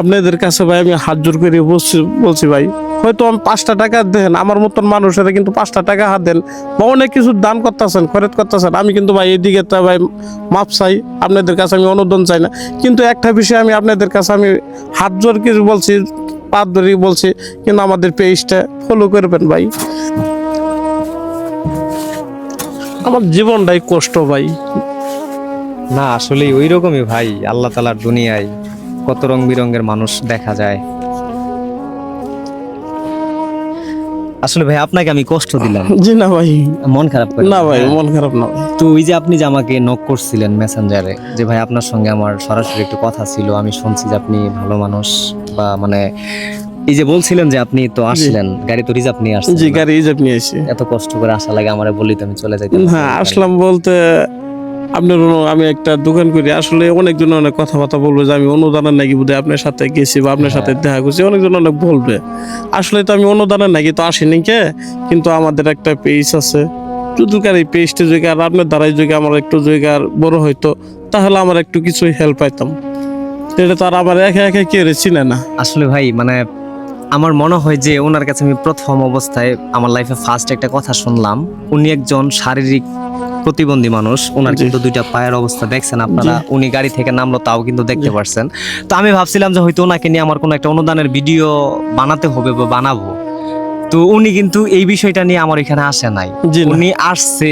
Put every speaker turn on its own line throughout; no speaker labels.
আপনাদের কাছে ভাই আমি হাত জোর করে বলছি বলছি ভাই, হয়তো আমি পাঁচটা টাকা দেন, আমার মতন মানুষেরা কিন্তু পাঁচটা টাকা হাত দেন বা অনেক কিছু দান করতেছেন, খরচ করতেছেন। আমি কিন্তু ভাই এদিকে ভাই মাপ চাই, আপনাদের কাছে আমি অনুদান চাই না। কিন্তু একটা বিষয় আমি আপনাদের কাছে আমি হাত জোর করে বলছি পাত ধরে বলছি, কিন্তু আমাদের পেজটা ফলো করবেন ভাই। আমার জীবনটাই কষ্ট ভাই।
না আসলে ওই রকমই ভাই, আল্লাহ তালার দুনিয়ায়। কত রং বিরঙ্গের মানুষ দেখা যায়। আসলে ভাই আপনাকে আমি কষ্ট দিলাম।
জি না ভাই।
মন খারাপ করে
না ভাই মন খারাপ না।
তো ওই যে আপনি যে আমাকে নক করছিলেন মেসেঞ্জারে যে ভাই আপনার সঙ্গে আমার সরাসরি একটু কথা ছিল আমি শুনছি যে আপনি ভালো মানুষ বা মানে এই যে বলছিলেন যে আপনি তো আসলেন গাড়ি তো রিজার্ভ নিয়ে আসছেন
জি গাড়ি রিজার্ভ নিয়ে এসে
এত কষ্ট করে আসা লাগে আমারে বলি তো আমি চলে যাইতাম।
হ্যাঁ আসলাম বলতে আপনার আমি একটা দোকান করি আসলে অনেকজন অনেক কথাবার্তা বলবে যে আমি অনুদানের নাকি বোধহয় আপনার সাথে গেছি বা আপনার সাথে দেখা করছি অনেকজন অনেক বলবে। আসলে তো আমি অনুদানের নাকি তো আসিনি কে কিন্তু আমাদের একটা পেজ আছে। যদি কার এই পেজটা যদি আর আপনার দ্বারাই যদি আমার একটু যদি আর বড় হইতো তাহলে আমার একটু কিছু হেল্প পাইতাম। এটা তো আর আমার একা একা কেউ চিনে না।
আসলে ভাই মানে আমার মনে হয় যে ওনার কাছে আমি প্রথম অবস্থায় আমার লাইফে ফার্স্ট একটা কথা শুনলাম। উনি একজন শারীরিক প্রতিবন্ধী মানুষ ওনার কিন্তু দুইটা পায়ের অবস্থা দেখছেন আপনারা। উনি গাড়ি থেকে নামলো তাও কিন্তু দেখতে পারছেন। তো আমি ভাবছিলাম যে হয়তো ওনাকে নিয়ে আমার কোনো একটা অনুদানের ভিডিও বানাতে হবে বা বানাবো। তো উনি কিন্তু এই বিষয়টা নিয়ে আমার এখানে আসে নাই। উনি আসছে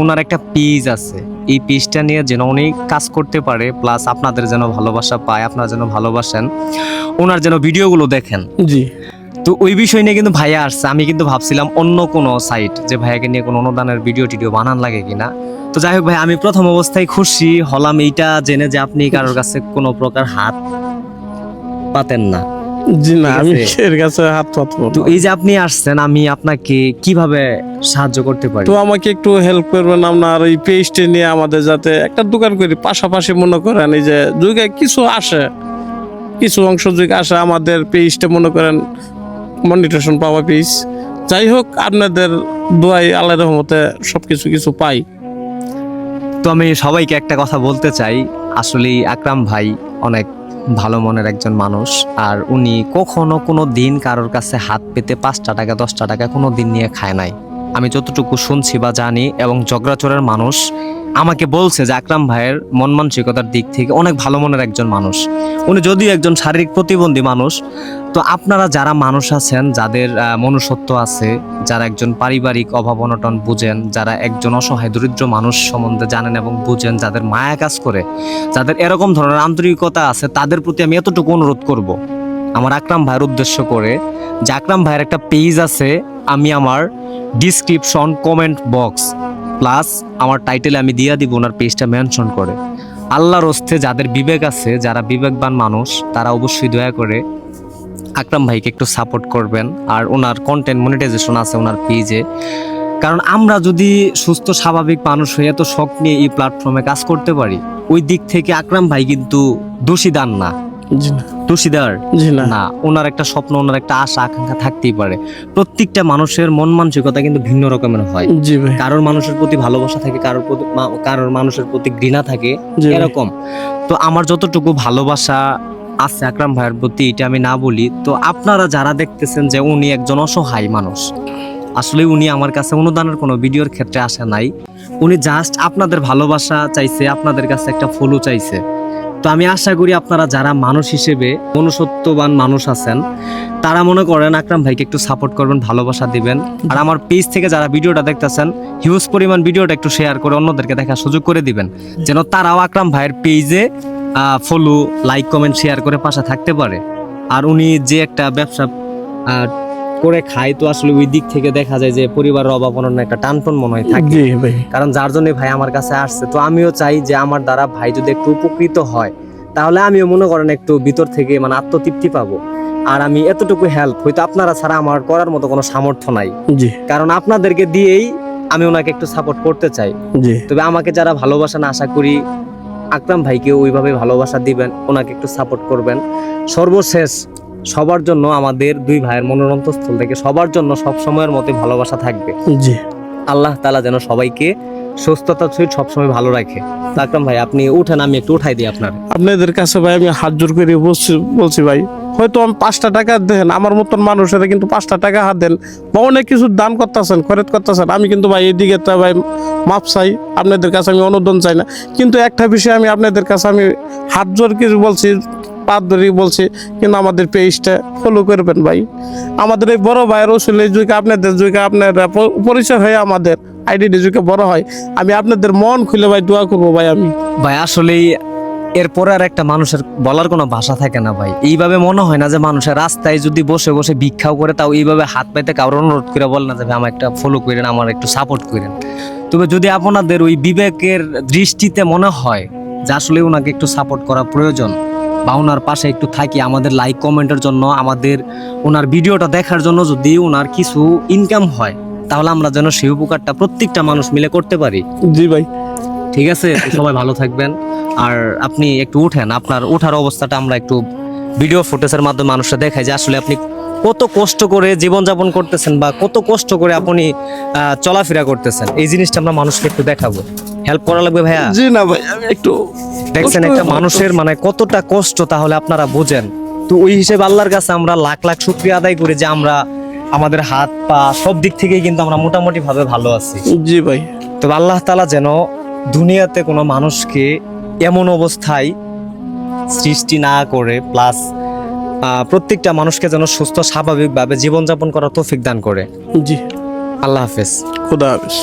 ওনার একটা পেজ আছে। এই পেজটা নিয়ে যেন উনি কাজ করতে পারে প্লাস আপনাদের যেন ভালোবাসা পায় আপনারা যেন ভালোবাসেন ওনার যেন ভিডিওগুলো দেখেন।
জি।
তো ওই বিষয় নিয়ে কিন্তু ভাইয়া আসছে। আমি কিন্তু ভাবছিলাম অন্য কোনো সাইট যে ভাইয়াকে নিয়ে কোনো অনুদানের ভিডিও টিডিও বানান লাগে কিনা। তো যাই হোক ভাই আমি প্রথম অবস্থায় খুশি হলাম এইটা জেনে যে আপনি কারোর কাছে কোনো প্রকার হাত পাতেন না।
জি না আমি এর কাছে হাত পাত
তো এই যে আপনি আসছেন আমি আপনাকে কীভাবে সাহায্য করতে পারি?
তো আমাকে একটু হেল্প করবেন আপনার এই পেজটা নিয়ে আমাদের যাতে একটা দোকান করি পাশাপাশি মনে করেন এই যে যুগে কিছু আসে কিছু অংশ যুগে আসে আমাদের পেজটা মনে করেন মনিটেশন পাওয়া পিস যাই হোক আপনাদের দোয়াই আল্লাহ রহমতে সব কিছু কিছু পাই।
তো আমি সবাইকে একটা কথা বলতে চাই। আসলে আকরাম ভাই অনেক ভালো মনের একজন মানুষ। আর উনি কখনো কোনো দিন কারোর কাছে হাত পেতে পাঁচটা টাকা, দশটা টাকা কোনো দিন নিয়ে খায় নাই। আমি যতটুকু শুনছি বা জানি এবং জগরাচরের মানুষ আমাকে বলছে যে আকরাম ভাইয়ের মন মানসিকতার দিক থেকে অনেক ভালো মনের একজন মানুষ। উনি যদিও একজন শারীরিক প্রতিবন্ধী মানুষ, তো আপনারা যারা মানুষ আছেন, যাদের মনুষ্যত্ব আছে, যারা একজন পারিবারিক অভাব অনটন বুঝেন, যারা একজন অসহায় দরিদ্র মানুষ সম্বন্ধে জানেন এবং বুঝেন, যাদের মায়া কাজ করে, যাদের এরকম ধরনের আন্তরিকতা আছে, তাদের প্রতি আমি এতটুকু অনুরোধ করব। আমার আকরাম ভাইয়ের উদ্দেশ্য করে, যে আকরাম ভাইয়ের একটা পেজ আছে, আমি আমার ডিসক্রিপশন কমেন্ট বক্স প্লাস আমার টাইটেলে আমি দিয়ে দিব, ওনার পেজটা মেনশন করে। আল্লাহর হস্তে যাদের বিবেক আছে, যারা বিবেকবান মানুষ, তারা অবশ্যই দয়া করে আকরাম ভাইকে একটু সাপোর্ট করবেন, আর ওনার কন্টেন্ট মনিটাইজেশন আছে ওনার পেজে কারণ আমরা যদি সুস্থ, স্বাভাবিক মানুষ হয়ে এত শখ নিয়ে এই প্ল্যাটফর্মে কাজ করতে পারি, ওই দিক থেকে আকরাম ভাই কিন্তু দোষীদার না
জি না।
দোষীদার
জি না।
ওনার একটা স্বপ্ন ওনার একটা আশা আকাঙ্ক্ষা থাকতেই পারে। প্রত্যেকটা মানুষের মন মানসিকতা কিন্তু ভিন্ন রকমের হয়। কারোর মানুষের প্রতি ভালোবাসা থাকে কারোর প্রতি কারোর মানুষের প্রতি ঘৃণা থাকে এরকম। তো আমার যতটুকু ভালোবাসা আছে আকরাম ভাইয়ের প্রতি এটা আমি না বলি তো আপনারা যারা দেখতেছেন যে উনি একজন অসহায় মানুষ আসলে উনি আমার কাছে অনুদানের কোনো ভিডিওর ক্ষেত্রে আসে নাই। উনি জাস্ট আপনাদের ভালোবাসা চাইছে আপনাদের কাছে একটা ফলো চাইছে। তো আমি আশা করি আপনারা যারা মানুষ হিসেবে মনুষ্যত্ববান মানুষ আছেন, তারা মনে করেন, আকরাম ভাইকে একটু সাপোর্ট করবেন, ভালোবাসা দিবেন। আর আমার পেজ থেকে যারা ভিডিওটা দেখতেছেন হিউজ পরিমাণ ভিডিওটা একটু শেয়ার করে অন্যদেরকে দেখার সুযোগ করে দিবেন। যেন তারাও আকরাম ভাইয়ের পেজে ফলো লাইক কমেন্ট শেয়ার করে পাশে থাকতে পারে। আর উনি যে একটা ব্যবসা করে খায় তো আসলে ওই দিক থেকে দেখা যায় যে পরিবারের অভাব অনন্য একটা টানটন মনে হয় থাকে। কারণ যার জন্য ভাই আমার কাছে আসছে। তো আমিও চাই যে আমার দ্বারা ভাই যদি একটু উপকৃত হয় তাহলে আমিও মনে করেন একটু ভিতর থেকে মানে আত্মতৃপ্তি পাবো। আর আমি এতটুকু হেল্প হয়তো আপনারা ছাড়া আমার করার মতো কোনো সামর্থ্য নাই। কারণ আপনাদেরকে দিয়েই আমি ওনাকে একটু সাপোর্ট করতে চাই। তবে আমাকে যারা ভালোবাসেন আশা করি আকরাম ভাইকে ওইভাবে ভালোবাসা দিবেন ওনাকে একটু সাপোর্ট করবেন। সর্বশেষ সবার জন্য আমাদের দুই ভাইয়ের মনোরন্তস্থল থেকে সবার জন্য সব সময়ের মতো ভালোবাসা থাকবে।
জি।
আল্লাহ তালা যেন সবাইকে সুস্থতা সহিত সবসময় ভালো রাখে। আকরাম ভাই আপনি উঠেন আমি একটু উঠাই দিই আপনার।
আপনাদের কাছে ভাই আমি হাত জোর করে বলছি বলছি ভাই হয়তো আমি পাঁচটা টাকা দেন আমার মতন মানুষের কিন্তু পাঁচটা টাকা হাত দেন বা অনেক কিছু দান করতেছেন খরচ করতেছেন। আমি কিন্তু ভাই এদিকে তো ভাই মাপ চাই আপনাদের কাছে আমি অনুদান চাই না। কিন্তু একটা বিষয় আমি আপনাদের কাছে আমি হাত জোর কিছু বলছি পাত ধরে বলছি, কিন্তু আমাদের পেজটা ফলো করবেন ভাই। আমাদের এই বড় ভাইয়ের ওসুল এই যুগে আপনাদের যুগে আপনারা প- পরিচয় হয়ে আমাদের আইডি যুগে বড় হয়। আমি আপনাদের মন খুলে ভাই দোয়া করব ভাই আমি।
ভাই, আসলেই এরপরে আর একটা মানুষের বলার কোনো ভাষা থাকে না ভাই। এইভাবে মনে হয় না যে মানুষের রাস্তায় যদি বসে বসে ভিক্ষাও করে, তাও এইভাবে হাত পাইতে কারোর অনুরোধ করে বলে না যে আমার একটা ফলো করেন আমার একটু সাপোর্ট করেন। তবে যদি আপনাদের ওই বিবেকের দৃষ্টিতে মনে হয় যে আসলে ওনাকে একটু সাপোর্ট করা প্রয়োজন বা ওনার পাশে একটু থাকি আমাদের লাইক কমেন্টের জন্য আমাদের ওনার ভিডিওটা দেখার জন্য যদি ওনার কিছু ইনকাম হয় তাহলে আমরা যেন সেই উপকারটা প্রত্যেকটা মানুষ মিলে করতে পারি।
জি ভাই।
ঠিক আছে? সবাই ভালো থাকবেন। আর আপনি একটু উঠেন আপনার ওঠার অবস্থাটা আমরা একটু ভিডিও ফুটেজের মাধ্যমে মানুষরা দেখাই যে আসলে আপনি কত কষ্ট করে জীবনযাপন করতেছেন বা কত কষ্ট করে আপনি চলাফেরা করতেছেন। এই জিনিসটা আমরা মানুষকে একটু দেখাবো। হেল্প করা লাগবে ভাইয়া?
জি না ভাই আমি একটু
দেখছেন একটা মানুষের মানে কতটা কষ্ট তাহলে আপনারা বোঝেন। তো ওই হিসেবে আল্লাহর কাছে আমরা লাখ লাখ শুক্রিয়া আদায় করি যে আমরা আমাদের হাত পা সব দিক থেকেই কিন্তু আমরা মোটামুটি ভাবে ভালো আছি।
জি ভাই।
তো আল্লাহ তালা যেন দুনিয়াতে কোনো মানুষকে এমন অবস্থায় সৃষ্টি না করে প্লাস প্রত্যেকটা মানুষকে যেন সুস্থ স্বাভাবিকভাবে জীবনযাপন করার তৌফিক দান করে।
জি।
আল্লাহ হাফেজ।
খুদা হাফিজ।